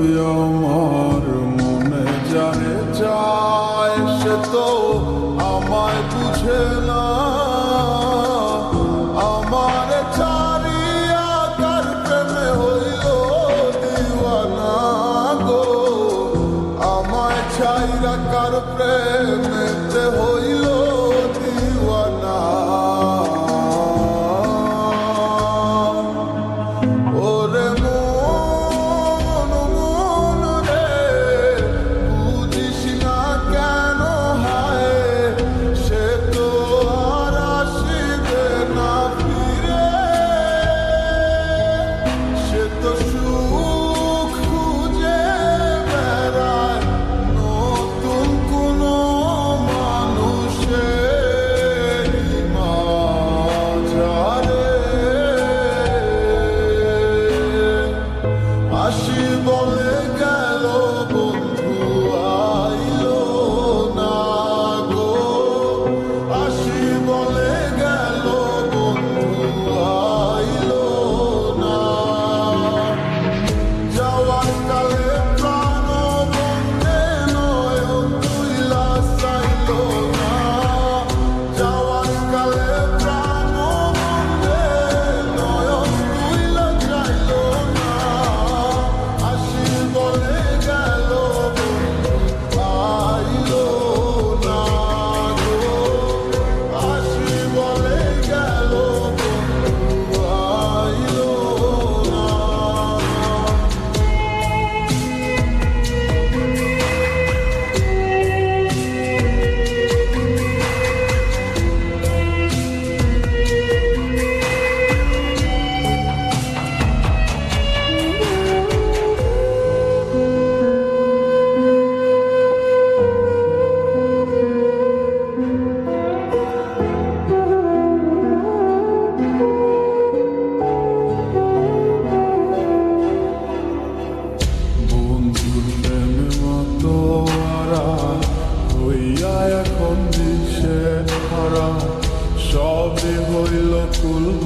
আমার মনে জানে চায়, সে তো আমায় বুঝে না। আমার চারিয়া কার প্রেমে হইল দিওয়ানা গো। আমায় ছাইরা কার প্রেমেতে হইল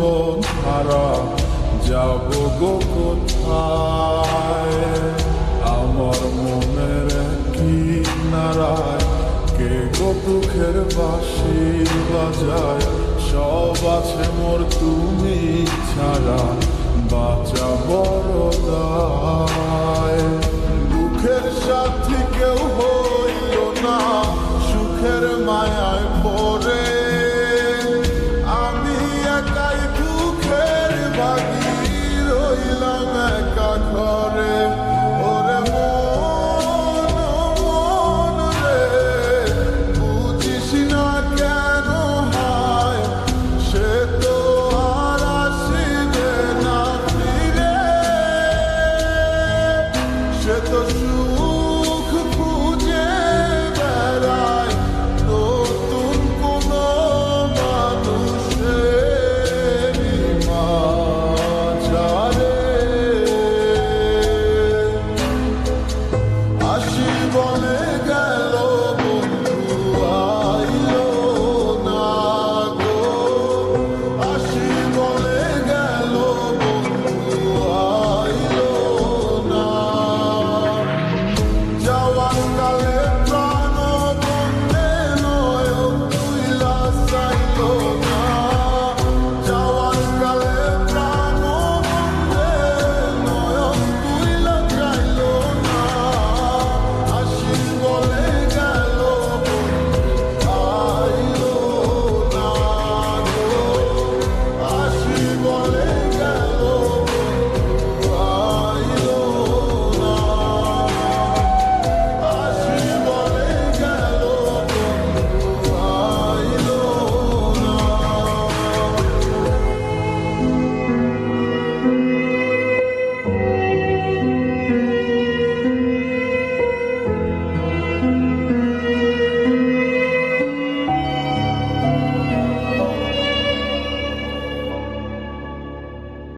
জীবন যাব গো কোথায়? আমার মনের কি নারায়? কে গো দুঃখের বাসি বাজায়? সব আছে মোর তুমি ছাড়া, বাঁচা বড়দা